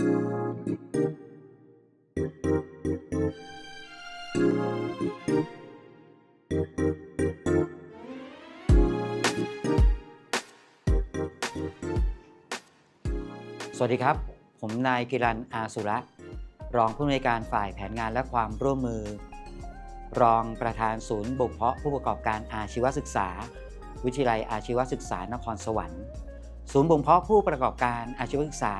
สวัสดีครับ ผมนายกิรันอาสุระ รองผู้อำนวยการฝ่ายแผนงานและความร่วมมือ รองประธานศูนย์บ่มเพาะผู้ประกอบการอาชีวศึกษา วิทยาลัยอาชีวศึกษานครสวรรค์ ศูนย์บ่มเพาะผู้ประกอบการอาชีวศึกษา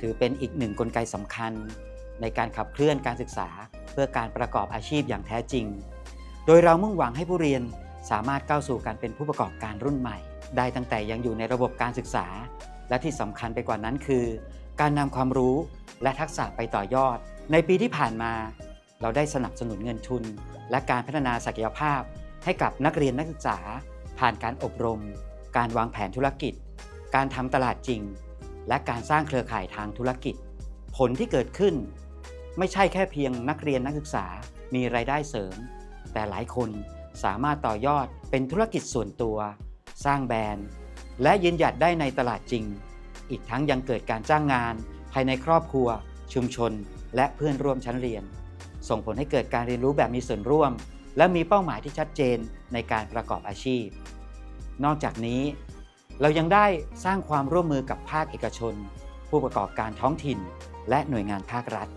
ถือเป็นอีกหนึ่งกลไกสำคัญ ในการขับเคลื่อนการศึกษา เพื่อการประกอบอาชีพอย่างแท้จริง โดยเรามุ่งหวังให้ผู้เรียนสามารถก้าวสู่การเป็นผู้ประกอบการรุ่นใหม่ ได้ตั้งแต่ยังอยู่ในระบบการศึกษา และที่สำคัญไปกว่านั้นคือ การนำความรู้และทักษะไปต่อยอด ในปีที่ผ่านมา เราได้สนับสนุนเงินทุน และการพัฒนาศักยภาพ ให้กับนักเรียนนักศึกษา ผ่านการอบรม การวางแผนธุรกิจ การทำตลาดจริง และการสร้างเครือข่ายทางธุรกิจ ผลที่เกิดขึ้น ไม่ใช่แค่เพียงนักเรียนนักศึกษามีรายได้เสริม แต่หลายคนสามารถต่อยอดเป็นธุรกิจส่วนตัว สร้างแบรนด์ และยืนหยัดได้ในตลาดจริง อีกทั้งยังเกิดการจ้างงาน ภายในครอบครัว ชุมชน และเพื่อนร่วมชั้นเรียน ส่งผลให้เกิดการเรียนรู้แบบมีส่วนร่วม และมีเป้าหมายที่ชัดเจนในการประกอบอาชีพ นอกจากนี้ เรายังได้สร้างความร่วมมือกับภาคเอกชน ผู้ประกอบการท้องถิ่น และหน่วยงานภาครัฐ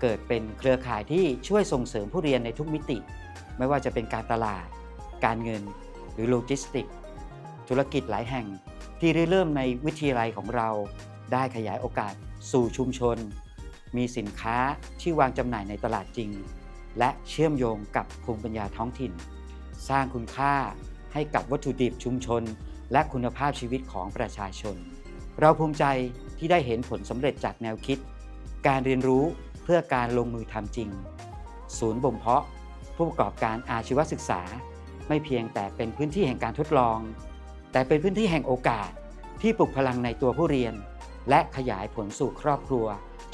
เกิดเป็นเครือข่ายที่ช่วยส่งเสริมผู้เรียนในทุกมิติ ไม่ว่าจะเป็นการตลาด การเงิน หรือโลจิสติก ธุรกิจหลายแห่งที่เริ่มในวิทยาลัยของเรา ได้ขยายโอกาสสู่ชุมชน มีสินค้าที่วางจำหน่ายในตลาดจริง และเชื่อมโยงกับภูมิปัญญาท้องถิ่น สร้างคุณค่าให้กับวัตถุดิบชุมชน และคุณภาพชีวิตของประชาชน เราภูมิใจที่ได้เห็นผลสำเร็จจากแนวคิด การเรียนรู้เพื่อการลงมือทำจริง ศูนย์บ่มเพาะ ผู้ประกอบการอาชีวศึกษา ไม่เพียงแต่เป็นพื้นที่แห่งการทดลอง แต่เป็นพื้นที่แห่งโอกาสที่ปลุกพลังในตัวผู้เรียน และขยายผลสู่ครอบครัว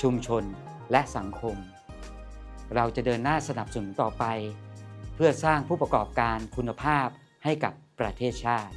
ชุมชน และสังคม เราจะเดินหน้าสนับสนุนต่อไป เพื่อสร้างผู้ประกอบการคุณภาพให้กับประเทศชาติ